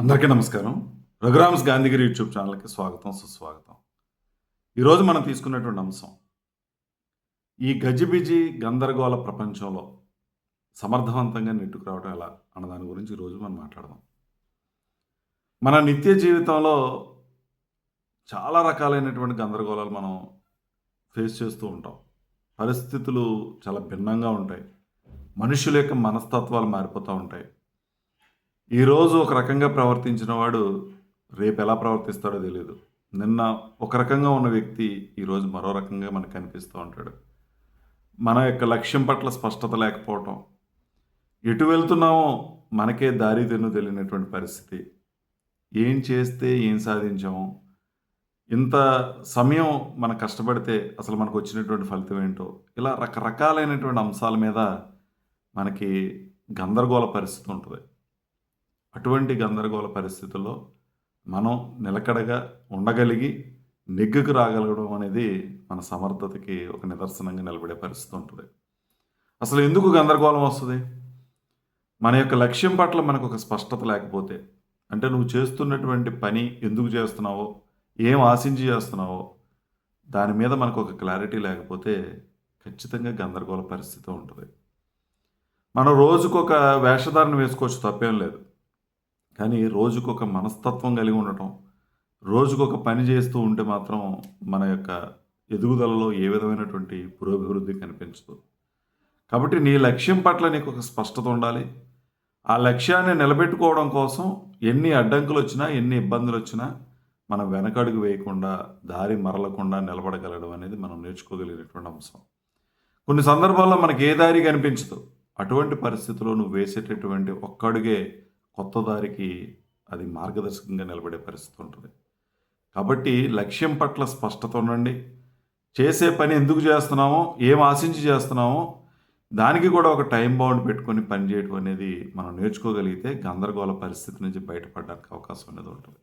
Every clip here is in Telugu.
అందరికీ నమస్కారం. రఘురామ్స్ గాంధీగిరి యూట్యూబ్ ఛానల్కి స్వాగతం సుస్వాగతం. ఈరోజు మనం తీసుకున్నటువంటి అంశం ఈ గజిబిజి గందరగోళ ప్రపంచంలో సమర్థవంతంగా నెట్టుకు రావడం ఎలా అన్న దాని గురించి ఈరోజు మనం మాట్లాడదాం. మన నిత్య జీవితంలో చాలా రకాలైనటువంటి గందరగోళాలు మనం ఫేస్ చేస్తూ ఉంటాం. పరిస్థితులు చాలా భిన్నంగా ఉంటాయి. మనుషుల యొక్క మనస్తత్వాలు మారిపోతూ ఉంటాయి. ఈరోజు ఒక రకంగా ప్రవర్తించిన వాడు రేపు ఎలా ప్రవర్తిస్తాడో తెలియదు నిన్న ఒక రకంగా ఉన్న వ్యక్తి ఈరోజు మరో రకంగా మనకు కనిపిస్తూ ఉంటాడు. మన యొక్క లక్ష్యం పట్ల స్పష్టత లేకపోవటం ఎటు వెళ్తున్నామో మనకే దారి తెన్ను తెలియనటువంటి పరిస్థితి. ఏం చేస్తే ఏం సాధించాము ఇంత సమయం మనం కష్టపడితే అసలు మనకు వచ్చినటువంటి ఫలితం ఏంటో ఇలా రకరకాలైనటువంటి అంశాల మీద మనకి గందరగోళ పరిస్థితి ఉంటుంది. అటువంటి గందరగోళ పరిస్థితుల్లో మనం నిలకడగా ఉండగలిగి నెగ్గుకు రాగలగడం అనేది మన సమర్థతకి ఒక నిదర్శనంగా నిలబడే పరిస్థితి ఉంటుంది. అసలు ఎందుకు గందరగోళం వస్తుంది? మన యొక్క లక్ష్యం పట్ల మనకు ఒక స్పష్టత లేకపోతే అంటే నువ్వు చేస్తున్నటువంటి పని ఎందుకు చేస్తున్నావో ఏం ఆశించి చేస్తున్నావో దాని మీద మనకు ఒక క్లారిటీ లేకపోతే ఖచ్చితంగా గందరగోళ పరిస్థితి ఉంటుంది. మనం రోజుకొక వేషధారణ వేసుకోవచ్చు తప్పేం లేదు. కానీ రోజుకొక మనస్తత్వం కలిగి ఉండటం రోజుకొక పని చేస్తూ ఉంటే మాత్రం మన యొక్క ఎదుగుదలలో ఏ విధమైనటువంటి పురోభివృద్ధి కనిపించదు. కాబట్టి నీ లక్ష్యం పట్ల నీకు ఒక స్పష్టత ఉండాలి. ఆ లక్ష్యాన్ని నిలబెట్టుకోవడం కోసం ఎన్ని అడ్డంకులు వచ్చినా ఎన్ని ఇబ్బందులు వచ్చినా మనం వెనకడుగు వేయకుండా దారి మరలకుండా నిలబడగలగడం అనేది మనం నేర్చుకోగలిగినటువంటి అంశం. కొన్ని సందర్భాల్లో మనకి ఏ దారి కనిపించదు. అటువంటి పరిస్థితిలో నువ్వు వేసేటటువంటి ఒక్కడుగే కొత్త దారికి అది మార్గదర్శకంగా నిలబడే పరిస్థితి ఉంటుంది. కాబట్టి లక్ష్యం పట్ల స్పష్టత ఉండండి. చేసే పని ఎందుకు చేస్తున్నామో ఏం ఆశించి చేస్తున్నామో దానికి కూడా ఒక టైం బౌండ్ పెట్టుకొని పనిచేయడం అనేది మనం నేర్చుకోగలిగితే గందరగోళ పరిస్థితి నుంచి బయటపడడానికి అవకాశం అనేది ఉంటుంది.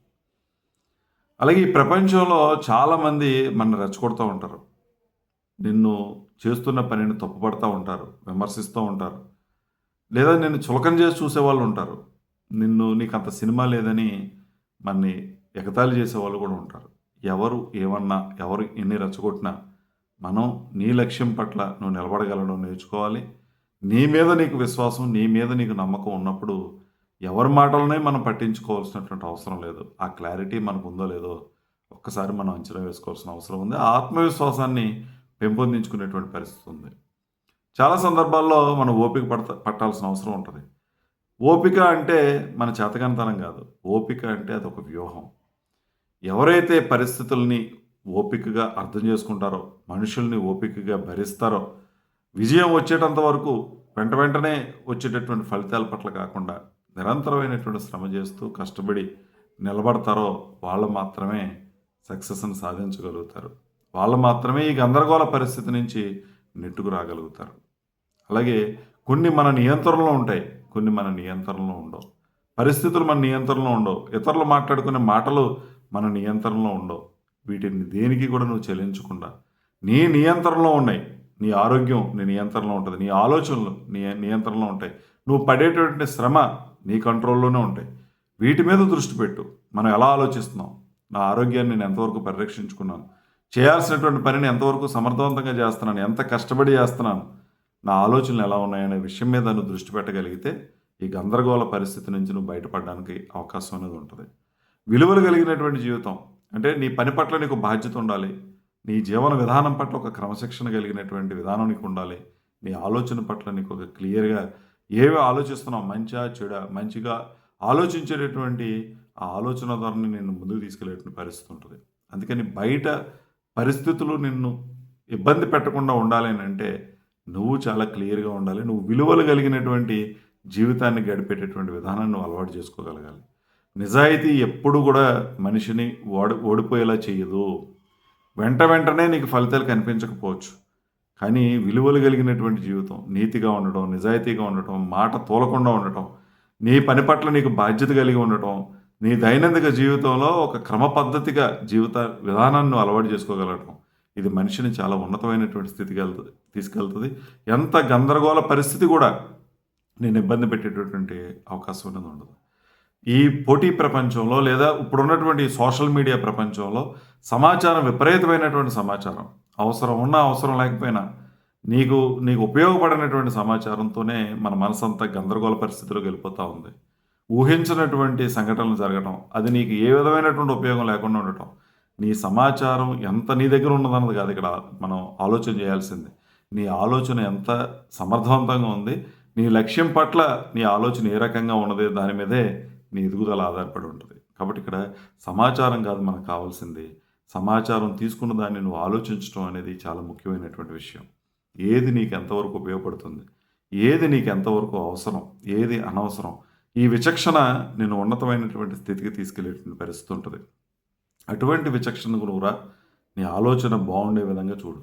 అలాగే ఈ ప్రపంచంలో చాలామంది మన రెచ్చగొడుతూ ఉంటారు. నిన్ను చేస్తున్న పనిని తప్పుపడుతూ ఉంటారు విమర్శిస్తూ ఉంటారు. లేదా నిన్ను చులకం చేసి చూసేవాళ్ళు ఉంటారు. నిన్ను నీకు అంత సినిమా లేదని మన్ని ఎగతాళి చేసే వాళ్ళు కూడా ఉంటారు. ఎవరు ఏమన్నా ఎవరు ఎన్ని రెచ్చగొట్టినా మనం నీ లక్ష్యం పట్ల నువ్వు నిలబడగలడం నేర్చుకోవాలి. నీ మీద నీకు విశ్వాసం నీ మీద నీకు నమ్మకం ఉన్నప్పుడు ఎవరి మాటలనే మనం పట్టించుకోవాల్సినటువంటి అవసరం లేదు. ఆ క్లారిటీ మనకు ఉందో లేదో ఒక్కసారి మనం అంచనా వేసుకోవాల్సిన అవసరం ఉంది. ఆత్మవిశ్వాసాన్ని పెంపొందించుకునేటువంటి పరిస్థితి ఉంది. చాలా సందర్భాల్లో మనం ఓపిక పడత పట్టాల్సిన అవసరం ఉంటుంది. ఓపిక అంటే మన చేతకంతనం కాదు. ఓపిక అంటే అదొక వ్యూహం. ఎవరైతే పరిస్థితుల్ని ఓపికగా అర్థం చేసుకుంటారో మనుషుల్ని ఓపికగా భరిస్తారో విజయం వచ్చేటంత వరకు వెంట వెంటనే వచ్చేటటువంటి ఫలితాల పట్ల కాకుండా నిరంతరమైనటువంటి శ్రమ చేస్తూ కష్టపడి నిలబడతారో వాళ్ళు మాత్రమే సక్సెస్ని సాధించగలుగుతారు. వాళ్ళు మాత్రమే ఈ గందరగోళ పరిస్థితి నుంచి నెట్టుకు రాగలుగుతారు. అలాగే కొన్ని మన నియంత్రణలో ఉంటాయి. కొన్ని మన నియంత్రణలో ఉండవు. పరిస్థితులు మన నియంత్రణలో ఉండవు. ఇతరులు మాట్లాడుకునే మాటలు మన నియంత్రణలో ఉండవు. వీటిని దేనికి కూడా నువ్వు చెల్లించకుండా నీ నియంత్రణలో ఉన్నాయి. నీ ఆరోగ్యం నీ నియంత్రణలో ఉంటుంది. నీ ఆలోచనలు నీ నియంత్రణలో ఉంటాయి. నువ్వు పడేటటువంటి శ్రమ నీ కంట్రోల్లోనే ఉంటాయి. వీటి మీద దృష్టి పెట్టు. మనం ఎలా ఆలోచిస్తున్నాం? నా ఆరోగ్యాన్ని నేను ఎంతవరకు పరిరక్షించుకున్నాను? చేయాల్సినటువంటి పనిని ఎంతవరకు సమర్థవంతంగా చేస్తున్నాను? ఎంత కష్టపడి చేస్తున్నాను? నా ఆలోచనలు ఎలా ఉన్నాయనే విషయం మీద నువ్వు దృష్టి పెట్టగలిగితే ఈ గందరగోళ పరిస్థితి నుంచి నువ్వు బయటపడడానికి అవకాశం అనేది ఉంటుంది. విలువలు కలిగినటువంటి జీవితం అంటే నీ పని పట్ల నీకు బాధ్యత ఉండాలి నీ జీవన విధానం పట్ల ఒక క్రమశిక్షణ కలిగినటువంటి విధానం నీకు ఉండాలి నీ ఆలోచన పట్ల నీకు ఒక క్లియర్గా ఏవి ఆలోచిస్తున్నావు మంచిగా చెడ మంచిగా ఆలోచించేటటువంటి ఆ ఆలోచన ద్వారా నిన్ను ముందుకు తీసుకెళ్ళేటువంటి పరిస్థితి ఉంటుంది. అందుకని బయట పరిస్థితులు నిన్ను ఇబ్బంది పెట్టకుండా ఉండాలి అని అంటే నువ్వు చాలా క్లియర్గా ఉండాలి. నువ్వు విలువలు కలిగినటువంటి జీవితాన్ని గడిపేటటువంటి విధానాన్ని నువ్వు అలవాటు చేసుకోగలగాలి. నిజాయితీ ఎప్పుడు కూడా మనిషిని ఓడి ఓడిపోయేలా చేయదు వెంట వెంటనే నీకు ఫలితాలు కనిపించకపోవచ్చు. కానీ విలువలు కలిగినటువంటి జీవితం నీతిగా ఉండటం నిజాయితీగా ఉండటం మాట తోలకుండా ఉండటం నీ పని పట్ల నీకు బాధ్యత కలిగి ఉండటం నీ దైనందిక జీవితంలో ఒక క్రమ పద్ధతిగా జీవిత విధానాన్ని అలవాటు చేసుకోగలగటం ఇది మనిషిని చాలా ఉన్నతమైనటువంటి స్థితికి వెళ్తుంది తీసుకెళ్తుంది. ఎంత గందరగోళ పరిస్థితి కూడా నేను ఇబ్బంది పెట్టేటటువంటి అవకాశం అనేది ఉండదు. ఈ పోటీ ప్రపంచంలో లేదా ఇప్పుడున్నటువంటి ఉన్నటువంటి సోషల్ మీడియా ప్రపంచంలో సమాచారం విపరీతమైనటువంటి సమాచారం. అవసరం ఉన్నా అవసరం లేకపోయినా నీకు నీకు ఉపయోగపడినటువంటి సమాచారంతోనే మన మనసంతా గందరగోళ పరిస్థితిలోకి వెళ్ళిపోతూ ఉంది. ఊహించినటువంటి సంఘటనలు జరగడం అది నీకు ఏ విధమైనటువంటి ఉపయోగం లేకుండా ఉండటం నీ సమాచారం ఎంత నీ దగ్గర ఉన్నదన్నది కాదు ఇక్కడ మనం ఆలోచన చేయాల్సింది. నీ ఆలోచన ఎంత సమర్థవంతంగా ఉంది నీ లక్ష్యం పట్ల నీ ఆలోచన ఏ రకంగా ఉన్నది దాని మీదే నీ ఎదుగుదల ఆధారపడి ఉంటుంది. కాబట్టి ఇక్కడ సమాచారం కాదు మనకు కావాల్సింది. సమాచారం తీసుకున్న దాన్ని నువ్వు ఆలోచించడం అనేది చాలా ముఖ్యమైనటువంటి విషయం. ఏది నీకు ఎంతవరకు ఉపయోగపడుతుంది ఏది నీకు ఎంతవరకు అవసరం ఏది అనవసరం ఈ విచక్షణ నేను ఉన్నతమైనటువంటి స్థితికి తీసుకెళ్ళేటువంటి పరిస్థితి ఉంటుంది. అటువంటి విచక్షణకు నువ్వురా నీ ఆలోచన బాగుండే విధంగా చూడు.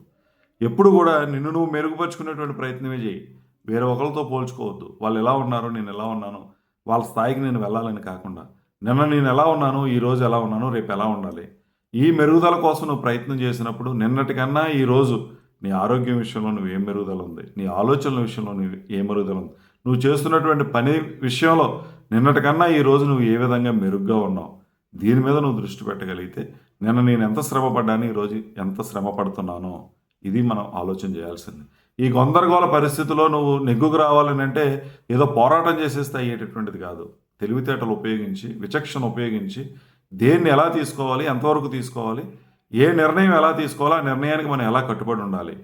ఎప్పుడు కూడా నిన్ను నువ్వు మెరుగుపరుచుకునేటువంటి ప్రయత్నమే చేయి. వేరే ఒకరితో పోల్చుకోవద్దు. వాళ్ళు ఎలా ఉన్నారో నేను ఎలా ఉన్నాను వాళ్ళ స్థాయికి నేను వెళ్ళాలని కాకుండా. నిన్న నేను ఎలా ఉన్నాను ఈ రోజు ఎలా ఉన్నాను రేపు ఎలా ఉండాలి? ఈ మెరుగుదల కోసం నువ్వు ప్రయత్నం చేసినప్పుడు నిన్నటికన్నా ఈ రోజు నీ ఆరోగ్యం విషయంలో నువ్వు ఏం మెరుగుదల ఉంది? నీ ఆలోచనల విషయంలో నువ్వు ఏ మెరుగుదల ఉంది? నువ్వు చేస్తున్నటువంటి పని విషయంలో నిన్నటికన్నా ఈ రోజు నువ్వు ఏ విధంగా మెరుగ్గా ఉన్నావు? దీని మీద నువ్వు దృష్టి పెట్టగలిగితే నిన్న నేను ఎంత శ్రమ పడ్డాను ఈరోజు ఎంత శ్రమ పడుతున్నానో ఇది మనం ఆలోచన చేయాల్సింది. ఈ గందరగోళ పరిస్థితిలో నువ్వు నెగ్గుకు రావాలని అంటే ఏదో పోరాటం చేసేస్తే అయ్యేటటువంటిది కాదు. తెలివితేటలు ఉపయోగించి విచక్షణ ఉపయోగించి దేన్ని ఎలా తీసుకోవాలి ఎంతవరకు తీసుకోవాలి ఏ నిర్ణయం ఎలా తీసుకోవాలి ఆ నిర్ణయానికి మనం ఎలా కట్టుబడి ఉండాలి?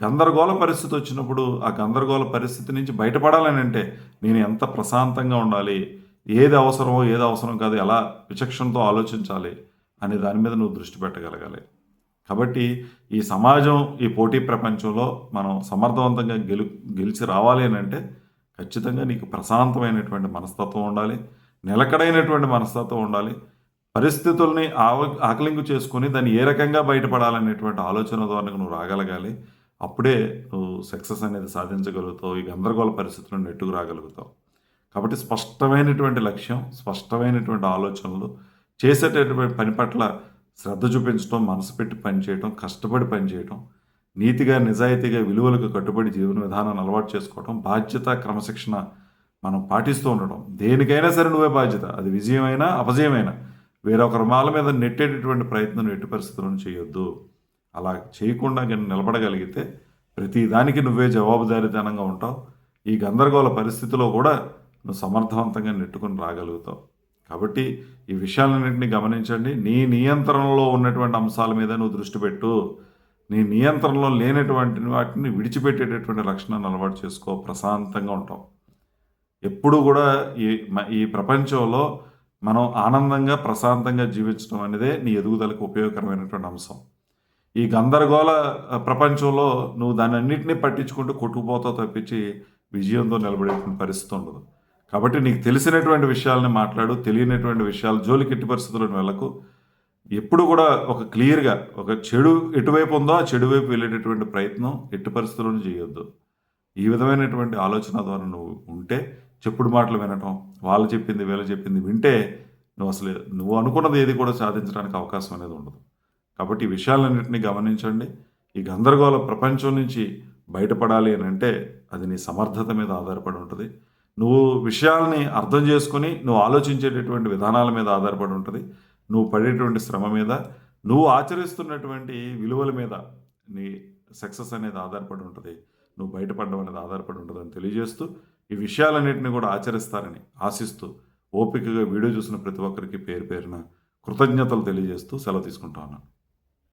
గందరగోళ పరిస్థితి వచ్చినప్పుడు ఆ గందరగోళ పరిస్థితి నుంచి బయటపడాలని అంటే నేను ఎంత ప్రశాంతంగా ఉండాలి? ఏది అవసరమో ఏది అవసరం కాదు ఎలా విచక్షణతో ఆలోచించాలి అనే దాని మీద నువ్వు దృష్టి పెట్టగలగాలి. కాబట్టి ఈ సమాజం ఈ పోటీ ప్రపంచంలో మనం సమర్థవంతంగా గెలు గెలిచి రావాలి అని అంటే ఖచ్చితంగా నీకు ప్రశాంతమైనటువంటి మనస్తత్వం ఉండాలి నిలకడైనటువంటి మనస్తత్వం ఉండాలి పరిస్థితుల్ని ఆవ ఆకలింపు చేసుకొని దాన్ని ఏ రకంగా బయటపడాలనేటువంటి ఆలోచన ద్వారా నువ్వు రాగలగాలి. అప్పుడే నువ్వు సక్సెస్ అనేది సాధించగలుగుతావు ఈ గందరగోళ పరిస్థితులను నెట్టుకు రాగలుగుతావు. కాబట్టి స్పష్టమైనటువంటి లక్ష్యం స్పష్టమైనటువంటి ఆలోచనలు చేసేటటువంటి పని పట్ల శ్రద్ధ చూపించడం మనసు పెట్టి పనిచేయటం కష్టపడి పనిచేయటం నీతిగా నిజాయితీగా విలువలకు కట్టుబడి జీవన విధానాన్ని అలవాటు చేసుకోవటం బాధ్యత క్రమశిక్షణ మనం పాటిస్తూ ఉండడం దేనికైనా సరే నువ్వే బాధ్యత. అది విజయమైనా అపజయమైనా. వేరొకరి మాల మీద నెట్టేటటువంటి ప్రయత్నం ఎట్టి పరిస్థితులను చేయొద్దు. అలా చేయకుండా నిలబడగలిగితే ప్రతి దానికి నువ్వే జవాబుదారీతనంగా ఉంటావు. ఈ గందరగోళ పరిస్థితిలో కూడా నువ్వు సమర్థవంతంగా నెట్టుకుని రాగలుగుతావు. కాబట్టి ఈ విషయాలన్నింటినీ గమనించండి. నీ నియంత్రణలో ఉన్నటువంటి అంశాల మీద నువ్వు దృష్టి పెట్టు. నీ నియంత్రణలో లేనటువంటి వాటిని విడిచిపెట్టేటటువంటి లక్షణాన్ని అలవాటు చేసుకో. ప్రశాంతంగా ఉంటాం ఎప్పుడు కూడా ఈ మ- ఈ ప్రపంచంలో మనం ఆనందంగా ప్రశాంతంగా జీవించడం అనేదే నీ ఎదుగుదలకు ఉపయోగకరమైనటువంటి అంశం. ఈ గందరగోళ ప్రపంచంలో నువ్వు దాన్ని అన్నింటినీ పట్టించుకుంటూ కొట్టుకుపోతావు తప్పించి విజయంతో నిలబడేటువంటి పరిస్థితి ఉండదు. కాబట్టి నీకు తెలిసినటువంటి విషయాలని మాట్లాడు తెలియనటువంటి విషయాలు జోలికి ఎట్టి పరిస్థితులను వెళ్ళకు. ఎప్పుడు కూడా ఒక క్లియర్గా ఒక చెడు ఎటువైపు ఉందో ఆ చెడు వైపు వెళ్ళేటటువంటి ప్రయత్నం ఎట్టి పరిస్థితులను చేయొద్దు. ఈ విధమైనటువంటి ఆలోచన ద్వారా నువ్వు ఉంటే చెప్పుడు మాటలు వినటం వాళ్ళు చెప్పింది వీళ్ళు చెప్పింది వింటే నువ్వు అసలు నువ్వు అనుకున్నది ఏది కూడా సాధించడానికి అవకాశం అనేది ఉండదు. కాబట్టి ఈ విషయాలన్నింటినీ గమనించండి. ఈ గందరగోళ ప్రపంచం నుంచి బయటపడాలి అని అంటే అది నీ సమర్థత మీద ఆధారపడి ఉంటుంది. నువ్వు విషయాల్ని అర్థం చేసుకొని నువ్వు ఆలోచించేటటువంటి విధానాల మీద ఆధారపడి ఉంటుంది. నువ్వు పడేటువంటి శ్రమ మీద నువ్వు ఆచరిస్తున్నటువంటి విలువల మీద నీ సక్సెస్ అనేది ఆధారపడి ఉంటుంది. నువ్వు బయటపడడం అనేది ఆధారపడి ఉంటుంది అని తెలియజేస్తూ ఈ విషయాలన్నింటినీ కూడా ఆచరిస్తారని ఆశిస్తూ ఓపికగా వీడియో చూసిన ప్రతి ఒక్కరికి పేరు పేరున కృతజ్ఞతలు తెలియజేస్తూ సెలవు తీసుకుంటా ఉన్నాను.